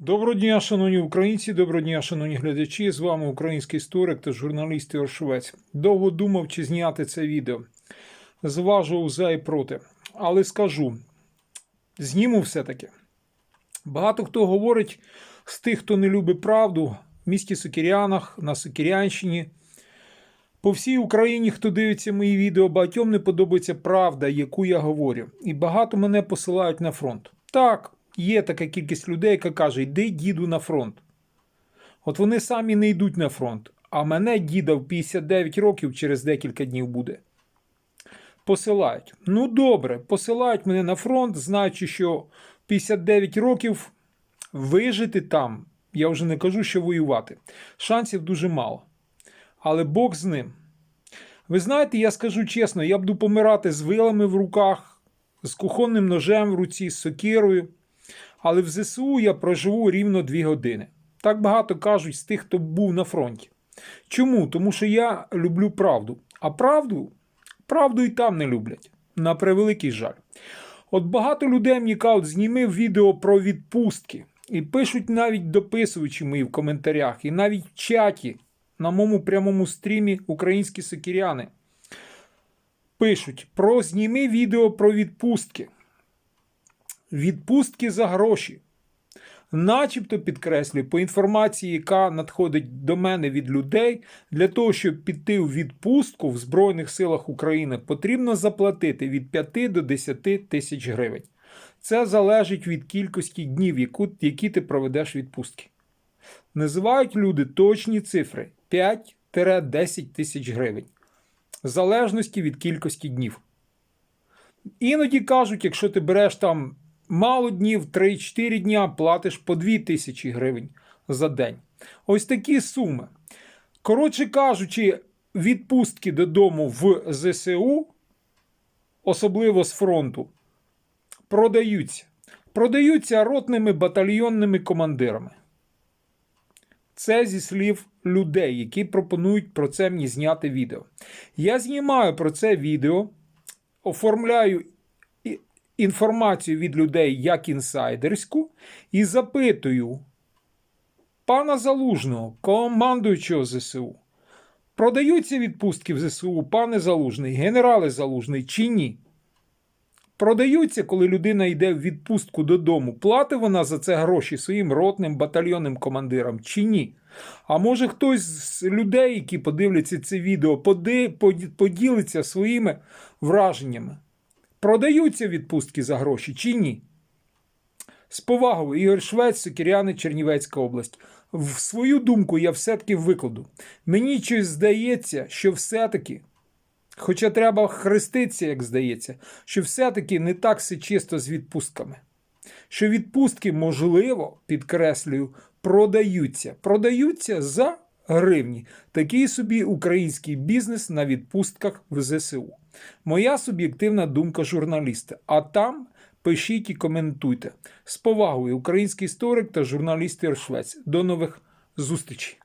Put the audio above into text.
Доброго дня, шановні українці, доброго дня, шановні глядачі. З вами український історик та журналіст Ігор Швець. Довго думав, чи зняти це відео. Зважував за і проти. Але скажу: зніму все-таки. Багато хто говорить з тих, хто не любить правду, в місті Сокірянах, на Сокірянщині. По всій Україні, хто дивиться мої відео, багатьом не подобається правда, яку я говорю. І багато мене посилають на фронт. Так, є така кількість людей, яка каже, йди діду на фронт. От вони самі не йдуть на фронт, а мене діда в 59 років через декілька днів буде. Посилають. Ну добре, посилають мене на фронт, знаючи, що 59 років вижити там, я вже не кажу, що воювати. Шансів дуже мало. Але Бог з ним. Ви знаєте, я скажу чесно, я буду помирати з вилами в руках, з кухонним ножем в руці, з сокирою. Але в ЗСУ я проживу рівно дві години. Так багато кажуть з тих, хто був на фронті. Чому? Тому що я люблю правду. А правду, правду і там не люблять. На превеликий жаль. От багато людей мені кажуть, зніми відео про відпустки. І пишуть навіть дописуючи мої в коментарях, і навіть в чаті на моєму прямому стрімі українські сокіряни. Пишуть про зніми відео про відпустки. Відпустки за гроші. Начебто підкреслюю, по інформації, яка надходить до мене від людей, для того, щоб піти у відпустку в Збройних силах України, потрібно заплатити від 5 до 10 тисяч гривень. Це залежить від кількості днів, які ти проведеш відпустки. Називають люди точні цифри 5-10 тисяч гривень, в залежності від кількості днів. Іноді кажуть, якщо ти береш там мало днів, 3-4 дня, платиш по 2 тисячі гривень за день. Ось такі суми. Коротше кажучи, відпустки додому в ЗСУ, особливо з фронту, продаються. Продаються ротними батальйонними командирами. Це зі слів людей, які пропонують про це мені зняти відео. Я знімаю про це відео, оформляю інформацію від людей як інсайдерську і запитую пана Залужного, командуючого ЗСУ. Продаються відпустки в ЗСУ, пане Залужний, генерале Залужний чи ні? Продаються, коли людина йде в відпустку додому. Платить вона за це гроші своїм ротним батальйонним командирам чи ні? А може хтось з людей, які подивляться це відео, поділиться своїми враженнями? Продаються відпустки за гроші чи ні? З повагою, Ігор Швець, Сокіряни, Чернівецька область. В свою думку я все-таки викладу. Мені щось здається, що все-таки Хоча треба хреститися, як здається, що все-таки не так все чисто з відпустками. Що відпустки, можливо, підкреслюю, продаються. Продаються за гривні. Такий собі український бізнес на відпустках в ЗСУ. Моя суб'єктивна думка журналіста. А там пишіть і коментуйте. З повагою, український історик та журналіст Іршвець. До нових зустрічей.